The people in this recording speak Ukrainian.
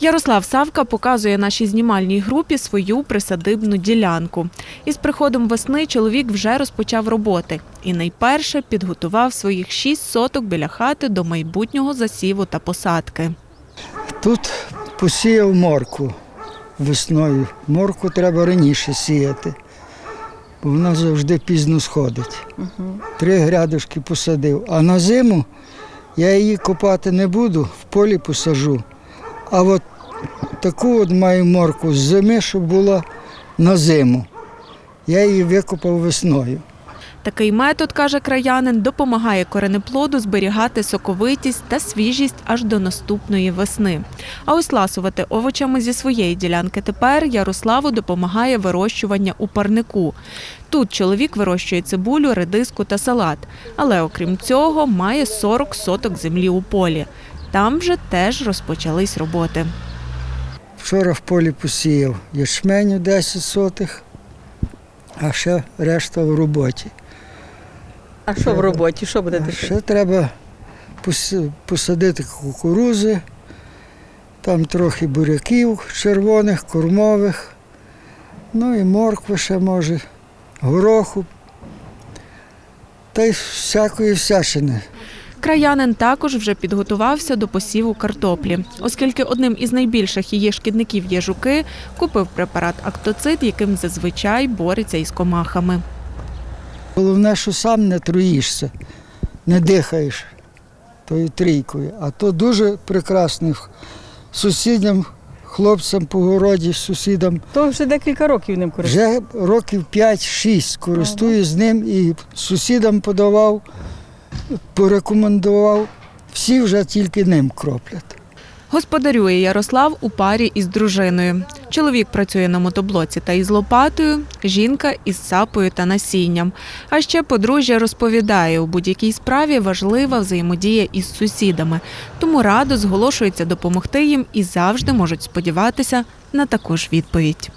Ярослав Савка показує нашій знімальній групі свою присадибну ділянку. Із приходом весни чоловік вже розпочав роботи і найперше підготував своїх шість соток біля хати до майбутнього засіву та посадки. Тут посіяв морку весною. Морку треба раніше сіяти, бо вона завжди пізно сходить. Три грядочки посадив. А на зиму я її копати не буду, в полі посажу. А от таку от маю морку з зими, щоб була на зиму. Я її викопав весною. Такий метод, каже краянин, допомагає коренеплоду зберігати соковитість та свіжість аж до наступної весни. А ось ласувати овочами зі своєї ділянки тепер Ярославу допомагає вирощування у парнику. Тут чоловік вирощує цибулю, редиску та салат. Але окрім цього, має 40 соток землі у полі. Там вже теж розпочались роботи. Вчора в полі посіяв ячменю 10 сотих, а ще решта в роботі. А що в роботі? Що будете? Ще треба посадити кукурузи, там трохи буряків червоних, кормових, ну і моркви ще може, гороху, та й всякої всячини. Краянин також вже підготувався до посіву картоплі, оскільки одним із найбільших її шкідників є жуки, купив препарат актоцит, яким зазвичай бореться із комахами. Головне, що сам не труїшся, не дихаєш тою трійкою. А то дуже прекрасно сусідям, хлопцям по городі, сусідам. То вже декілька років ним користуюся. Вже років 5-6 користуюсь з ним і сусідам подавав, порекомендував. Всі вже тільки ним кроплять. Господарює Ярослав у парі із дружиною. Чоловік працює на мотоблоці та із лопатою, жінка із сапою та насінням. А ще подружжя розповідає, у будь-якій справі важлива взаємодія із сусідами, тому радо зголошується допомогти їм і завжди можуть сподіватися на таку ж відповідь.